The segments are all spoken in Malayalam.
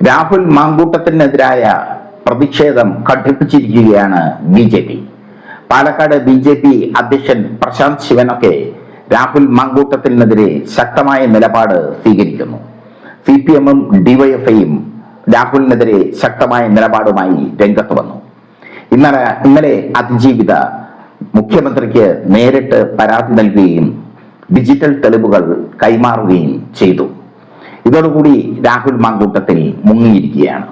രാഹുൽ മാങ്കൂട്ടത്തിനെതിരായ പ്രതിഷേധം ഘടിപ്പിച്ചിരിക്കുകയാണ് B J P. Palakkad B J P അധ്യക്ഷൻ പ്രശാന്ത് ശിവനൊക്കെ രാഹുൽ മാങ്കൂട്ടത്തിനെതിരെ ശക്തമായ നിലപാട് സ്വീകരിക്കുന്നു. സി പി എമ്മും ഡിവൈഎഫ്ഐയും രാഹുലിനെതിരെ ശക്തമായ നിലപാടുമായി രംഗത്ത് വന്നു. ഇന്നലെ ഇന്നലെ അതിജീവിത മുഖ്യമന്ത്രിക്ക് നേരിട്ട് പരാതി നൽകുകയും ഡിജിറ്റൽ തെളിവുകൾ കൈമാറുകയും ചെയ്തു. ഇതോടുകൂടി രാഹുൽ മാങ്കൂട്ടത്തിൽ മുങ്ങിയിരിക്കുകയാണ്.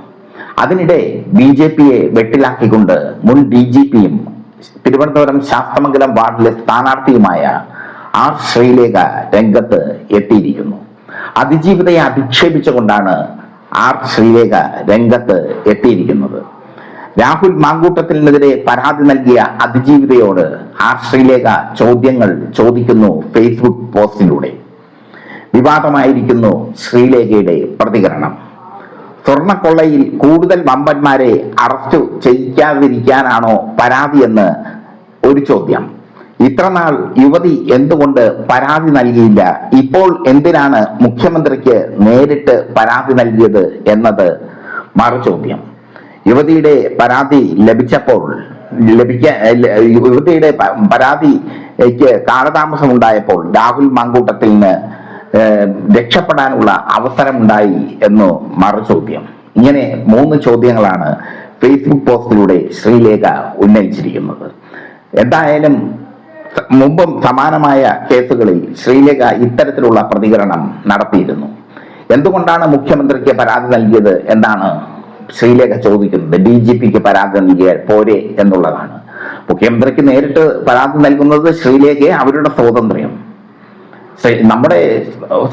അതിനിടെ ബി ജെ പിയെ വെട്ടിലാക്കിക്കൊണ്ട് മുൻ ഡി ജി പിയും തിരുവനന്തപുരം ശാസ്തമംഗലം വാർഡിലെ സ്ഥാനാർത്ഥിയുമായ ആർ ശ്രീലേഖ രംഗത്ത് എത്തിയിരിക്കുന്നു. അതിജീവിതയെ അധിക്ഷേപിച്ചുകൊണ്ടാണ് ആർ ശ്രീലേഖ രംഗത്ത് എത്തിയിരിക്കുന്നത്. രാഹുൽ മാങ്കൂട്ടത്തിനെതിരെ പരാതി നൽകിയ അതിജീവിതയോട് ആർ ശ്രീലേഖ ചോദ്യങ്ങൾ ചോദിക്കുന്നു ഫേസ്ബുക്ക് പോസ്റ്റിലൂടെ. വിവാദമായിരിക്കുന്നു ശ്രീലേഖയുടെ പ്രതികരണം. സ്വർണക്കൊള്ളയിൽ കൂടുതൽ വമ്പന്മാരെ അറസ്റ്റ് ചെയ്യിക്കാതിരിക്കാനാണോ പരാതിയെന്ന് ഒരു ചോദ്യം. ഇത്രനാൾ യുവതി എന്തുകൊണ്ട് പരാതി നൽകിയില്ല? ഇപ്പോൾ എന്തിനാണ് മുഖ്യമന്ത്രിക്ക് നേരിട്ട് പരാതി നൽകിയത് എന്നത് മറുചോദ്യം യുവതിയുടെ പരാതി ലഭിച്ചപ്പോൾ ലഭിക്കാൻ യുവതിയുടെ പരാതിക്ക് കാലതാമസം ഉണ്ടായപ്പോൾ രാഹുൽ മാങ്കൂട്ടത്തിന് രക്ഷപ്പെടാനുള്ള അവസരമുണ്ടായി എന്ന് മറു ചോദ്യം. ഇങ്ങനെ മൂന്ന് ചോദ്യങ്ങളാണ് ഫേസ്ബുക്ക് പോസ്റ്റിലൂടെ ശ്രീലേഖ ഉന്നയിച്ചിരിക്കുന്നത്. എന്തായാലും മുമ്പും സമാനമായ കേസുകളിൽ ശ്രീലേഖ ഇത്തരത്തിലുള്ള പ്രതികരണം നടത്തിയിരുന്നു. എന്തുകൊണ്ടാണ് മുഖ്യമന്ത്രിക്ക് പരാതി നൽകിയത് എന്നാണ് ശ്രീലേഖ ചോദിക്കുന്നത്. ഡി ജി പിക്ക് പരാതി നൽകിയാൽ പോരെ എന്നുള്ളതാണ്. മുഖ്യമന്ത്രിക്ക് നേരിട്ട് പരാതി നൽകുന്നത് ശ്രീലേഖയെ അവരുടെ സ്വാതന്ത്ര്യം. നമ്മുടെ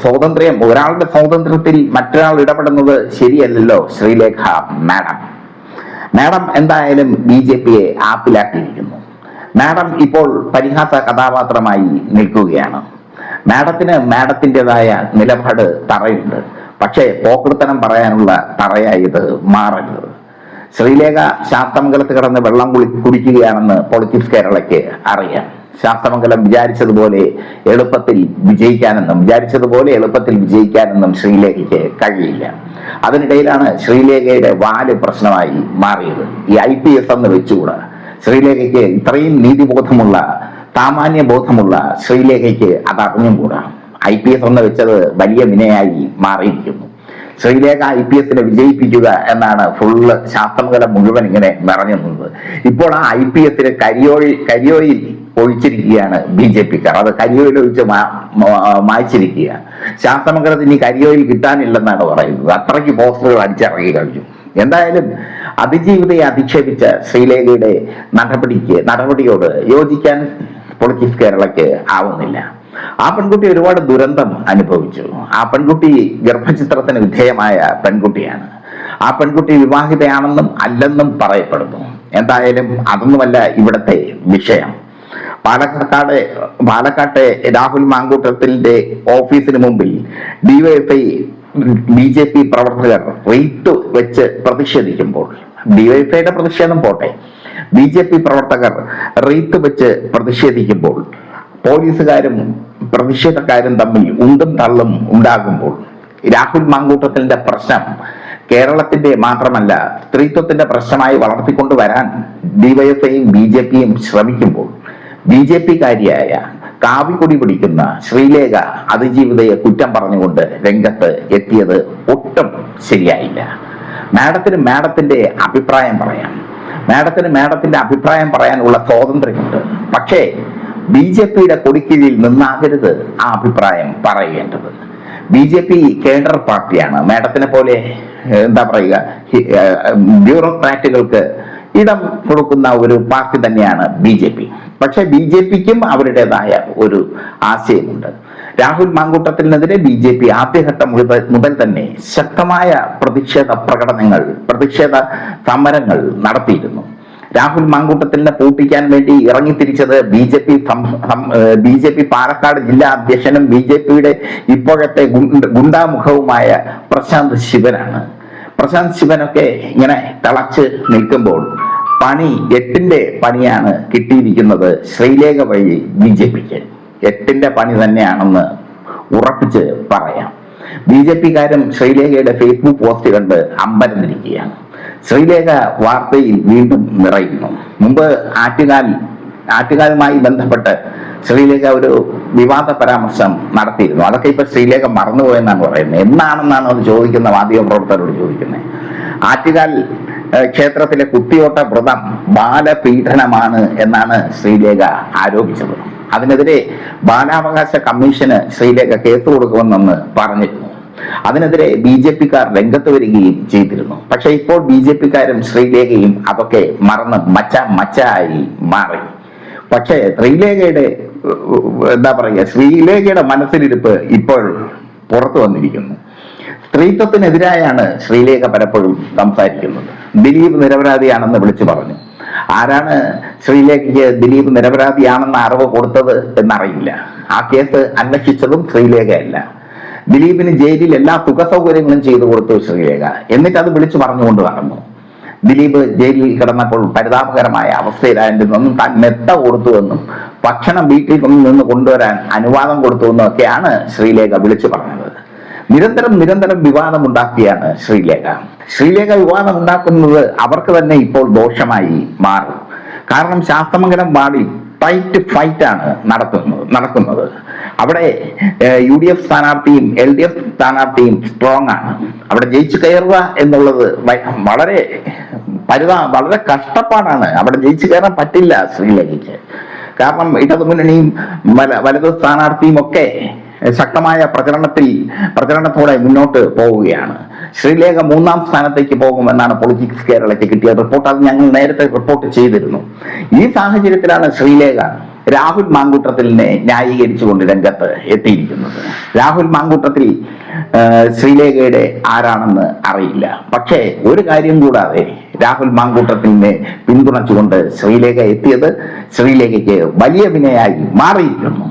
സ്വാതന്ത്ര്യം ഒരാളുടെ സ്വാതന്ത്ര്യത്തിൽ മറ്റൊരാൾ ഇടപെടുന്നത് ശരിയല്ലല്ലോ ശ്രീലേഖ മാഡം. മാഡം എന്തായാലും ബി ജെ പിയെ ആപ്പിലാക്കിയിരിക്കുന്നു. മാഡം ഇപ്പോൾ പരിഹാസ കഥാപാത്രമായി നിൽക്കുകയാണ്. മാഡത്തിന് മാഡത്തിന്റെതായ നിലപാട് തറയുണ്ട്. പക്ഷേ പോക്കൃത്തനം പറയാനുള്ള തറയായി ഇത് മാറരുത്. ശ്രീലേഖ ശാസ്തമംഗലത്ത് കിടന്ന് വെള്ളം കുളി കുടിക്കുകയാണെന്ന് പൊളിറ്റിക്സ് കേരളയ്ക്ക് അറിയാം. ശാസ്തമംഗലം വിചാരിച്ചതുപോലെ എളുപ്പത്തിൽ വിജയിക്കാനെന്നും വിചാരിച്ചതുപോലെ എളുപ്പത്തിൽ വിജയിക്കാനെന്നും ശ്രീലേഖയ്ക്ക് കഴിയില്ല. അതിനിടയിലാണ് ശ്രീലേഖയുടെ വാൽ പ്രശ്നമായി മാറിയത്. ഈ ഐ പി എസ് എന്ന് വെച്ചുകൂടാ. ശ്രീലേഖയ്ക്ക് ഇത്രയും നീതിബോധമുള്ള സാമാന്യ ബോധമുള്ള ശ്രീലേഖയ്ക്ക് അത് അറിഞ്ഞുകൂടാ. ഐ പി എസ് എന്ന് വെച്ചത് വലിയ വിനയായി മാറിയിരിക്കുന്നു. ശ്രീലേഖ ഐ പി എസിനെ വിജയിപ്പിക്കുക എന്നാണ് ഫുള്ള് ശാസ്ത്രമംഗലം മുഴുവൻ ഇങ്ങനെ നിറഞ്ഞു നിന്നത് ഇപ്പോൾ ആ ഐ പി എസിന് കരിയോയിൽ കരിയോയിൽ ഒഴിച്ചിരിക്കുകയാണ് ബി ജെ പിക്കാർ. അത് കരിയോയിൽ ഒഴിച്ച് മായ്ച്ചിരിക്കുകയാണ്. ശാസ്തമംഗലത്ത് ഇനി കരിയോയിൽ കിട്ടാനില്ലെന്നാണ് പറയുന്നത്. അത്രയ്ക്ക് പോസ്റ്ററുകൾ അടിച്ചിറങ്ങി കഴിഞ്ഞു. എന്തായാലും അതിജീവിതയെ അധിക്ഷേപിച്ച ശ്രീലേഖയുടെ നടപടിക്ക് നടപടിയോട് യോജിക്കാൻ പൊളിറ്റിക്സ് കേരളയ്ക്ക് ആവുന്നില്ല. ആ പെൺകുട്ടി ഒരുപാട് ദുരന്തം അനുഭവിച്ചു. ആ പെൺകുട്ടി ഗർഭചിത്രത്തിന് വിധേയമായ പെൺകുട്ടിയാണ്. ആ പെൺകുട്ടി വിവാഹിതയാണെന്നും അല്ലെന്നും പറയപ്പെടുന്നു. എന്തായാലും അതൊന്നുമല്ല ഇവിടത്തെ വിഷയം. പാലക്കാട് പാലക്കാട്ടെ രാഹുൽ മാങ്കൂട്ടത്തിന്റെ ഓഫീസിന് മുമ്പിൽ ഡിവൈഎഫ്ഐ ബി ജെ പി പ്രവർത്തകർ റേറ്റ് വെച്ച് പ്രതിഷേധിക്കുമ്പോൾ ഡിവൈഎഫ്ഐയുടെ പ്രതിഷേധം പോട്ടെ. ബി ജെ പി പ്രവർത്തകർ റേറ്റ് വെച്ച് പ്രതിഷേധിക്കുമ്പോൾ പോലീസുകാരും പ്രതിഷേധക്കാരും തമ്മിൽ ഉണ്ടും തള്ളും ഉണ്ടാകുമ്പോൾ രാഹുൽ മാങ്കൂട്ടത്തിന്റെ പ്രശ്നം കേരളത്തിന്റെ മാത്രമല്ല സ്ത്രീത്വത്തിന്റെ പ്രശ്നമായി വളർത്തിക്കൊണ്ടുവരാൻ ഡിവൈഎഫ്ഐയും ബി ജെ പിയും ശ്രമിക്കുമ്പോൾ ബി ജെ പി കാരിയായ കാവിക്കൊടി പിടിക്കുന്ന ശ്രീലേഖ അതിജീവിതയെ കുറ്റം പറഞ്ഞുകൊണ്ട് രംഗത്ത് എത്തിയത് ഒട്ടും ശരിയായില്ല. മാഡത്തിന് മാഡത്തിന്റെ അഭിപ്രായം പറയാം. മാഡത്തിന് മാഡത്തിന്റെ അഭിപ്രായം പറയാനുള്ള സ്വാതന്ത്ര്യമുണ്ട്. പക്ഷേ ബി ജെ പിയുടെ കൊടിക്കീഴിൽ നിന്നാകരുത് ആ അഭിപ്രായം പറയേണ്ടത്. ബി ജെ പി കേഡർ പാർട്ടിയാണ്. മാഡത്തിനെ പോലെ എന്താ പറയുക ബ്യൂറോക്രാറ്റുകൾക്ക് ഇടം കൊടുക്കുന്ന ഒരു പാർട്ടി തന്നെയാണ് ബി ജെ പി. പക്ഷെ ബി ജെ പിക്കും അവരുടേതായ ഒരു ആശയമുണ്ട്. രാഹുൽ മാങ്കൂട്ടത്തിനെതിരെ ബി ജെ പി ആദ്യഘട്ടം മുതൽ തന്നെ ശക്തമായ പ്രതിഷേധ പ്രകടനങ്ങൾ പ്രതിഷേധ സമരങ്ങൾ നടത്തിയിരുന്നു. രാഹുൽ മാങ്കൂട്ടത്തിനെ പൂട്ടിക്കാൻ വേണ്ടി ഇറങ്ങിത്തിരിച്ചത് B J P B J P Palakkad ജില്ലാ അധ്യക്ഷനും ബി ജെ പിയുടെ ഇപ്പോഴത്തെ ഗുണ്ട- ഗുണ്ടാമുഖവുമായ പ്രശാന്ത് ശിവനാണ്. പ്രശാന്ത് ശിവനൊക്കെ ഇങ്ങനെ തിളച്ച് നിൽക്കുമ്പോൾ പണി എട്ടിന്റെ പണിയാണ് കിട്ടിയിരിക്കുന്നത് ശ്രീലേഖ വഴി ബി ജെ പിക്ക്. എട്ടിന്റെ പണി തന്നെയാണെന്ന് ഉറപ്പിച്ച് പറയാം. ബി ജെ പിക്കാരും ശ്രീലേഖയുടെ ഫേസ്ബുക്ക് പോസ്റ്റ് കണ്ട് അമ്പരന്നിരിക്കുകയാണ്. ശ്രീലേഖ വാർത്തയിൽ വീണ്ടും നിറയുന്നു. മുമ്പ് ആറ്റുകാൽ ആറ്റുകാലുമായി ബന്ധപ്പെട്ട് ശ്രീലേഖ ഒരു വിവാദ പരാമർശം നടത്തിയിരുന്നു. അതൊക്കെ ഇപ്പൊ ശ്രീലേഖ മറന്നുപോയെന്നാണ് പറയുന്നത്. എന്നാണെന്നാണ് അത് ചോദിക്കുന്ന മാധ്യമ പ്രവർത്തകരോട് ചോദിക്കുന്നത്. ആറ്റുകാൽ ക്ഷേത്രത്തിലെ കുത്തിയോട്ട വ്രതം ബാലപീഡനമാണ് എന്നാണ് ശ്രീലേഖ ആരോപിച്ചത്. അതിനെതിരെ ബാലാവകാശ കമ്മീഷന് ശ്രീലേഖ കേസ് കൊടുക്കുമെന്നൊന്ന് പറഞ്ഞിരുന്നു. അതിനെതിരെ ബി ജെ പിക്കാർ രംഗത്ത് വരികയും ചെയ്തിരുന്നു. പക്ഷെ ഇപ്പോൾ ബി ജെ പിക്കാരും ശ്രീലേഖയും അതൊക്കെ മറന്ന് മച്ച മച്ചായി മാറി. പക്ഷേ ശ്രീലേഖയുടെ എന്താ പറയുക ശ്രീലേഖയുടെ മനസ്സിലിരുപ്പ് ഇപ്പോൾ പുറത്തു വന്നിരിക്കുന്നു. സ്ത്രീത്വത്തിനെതിരായാണ് ശ്രീലേഖ പലപ്പോഴും സംസാരിക്കുന്നത്. ദിലീപ് നിരപരാധിയാണെന്ന് വിളിച്ചു പറഞ്ഞു. ആരാണ് ശ്രീലേഖയ്ക്ക് ദിലീപ് നിരപരാധിയാണെന്ന അറിവ് കൊടുത്തത് എന്നറിയില്ല. ആ കേസ് അന്വേഷിച്ചതും ശ്രീലേഖയല്ല. ദിലീപിന് ജയിലിൽ എല്ലാ സുഖ സൗകര്യങ്ങളും ചെയ്തു കൊടുത്തു ശ്രീലേഖ. എന്നിട്ട് അത് വിളിച്ചു പറഞ്ഞുകൊണ്ട് നടന്നു. ദിലീപ് ജയിലിൽ കിടന്നപ്പോൾ പരിതാപകരമായ അവസ്ഥയിലായിരുന്നെന്നും താൻ മെത്ത കൊടുത്തുവെന്നും ഭക്ഷണം വീട്ടിൽ നിന്ന് കൊണ്ടുവരാൻ അനുവാദം കൊടുത്തുവെന്നും ഒക്കെയാണ് ശ്രീലേഖ വിളിച്ചു പറഞ്ഞത്. നിരന്തരം നിരന്തരം വിവാദം ഉണ്ടാക്കിയാണ് ശ്രീലേഖ. ശ്രീലേഖ വിവാദം ഉണ്ടാക്കുന്നത് അവർക്ക് തന്നെ ഇപ്പോൾ ദോഷമായി മാറും. കാരണം ശാസ്ത്രമംഗലം വാർഡിൽ ടൈറ്റ് ഫൈറ്റ് ആണ് നടത്തുന്നത് നടക്കുന്നത്. അവിടെ യു ഡി എഫ് സ്ഥാനാർത്ഥിയും എൽ ഡി എഫ് സ്ഥാനാർത്ഥിയും സ്ട്രോങ് ആണ്. അവിടെ ജയിച്ചു കയറുക എന്നുള്ളത് വളരെ പരിതാ വളരെ കഷ്ടപ്പാടാണ്. അവിടെ ജയിച്ചു കയറാൻ പറ്റില്ല ശ്രീലേഖയ്ക്ക്. കാരണം ഇടതുമുന്നണിയും വല- വലതു സ്ഥാനാർത്ഥിയും ഒക്കെ ശക്തമായ പ്രചരണത്തിൽ പ്രചരണത്തോടെ മുന്നോട്ട് പോവുകയാണ്. ശ്രീലേഖ മൂന്നാം സ്ഥാനത്തേക്ക് പോകുമെന്നാണ് പൊളിറ്റിക്സ് കേരളയ്ക്ക് കിട്ടിയ റിപ്പോർട്ട് അത് ഞങ്ങൾ നേരത്തെ റിപ്പോർട്ട് ചെയ്തിരുന്നു. ഈ സാഹചര്യത്തിലാണ് ശ്രീലേഖ രാഹുൽ മാങ്കൂട്ടത്തിലിനെ ന്യായീകരിച്ചുകൊണ്ട് രംഗത്ത് എത്തിയിരിക്കുന്നത്. രാഹുൽ മാങ്കൂട്ടത്തിൽ ശ്രീലേഖയുടെ ആരാണെന്ന് അറിയില്ല. പക്ഷേ ഒരു കാര്യം കൂടാതെ രാഹുൽ മാങ്കൂട്ടത്തിനെ പിന്തുണച്ചുകൊണ്ട് ശ്രീലേഖ എത്തിയത് ശ്രീലേഖയ്ക്ക് വലിയ വിനയായി മാറിയിരിക്കുന്നു.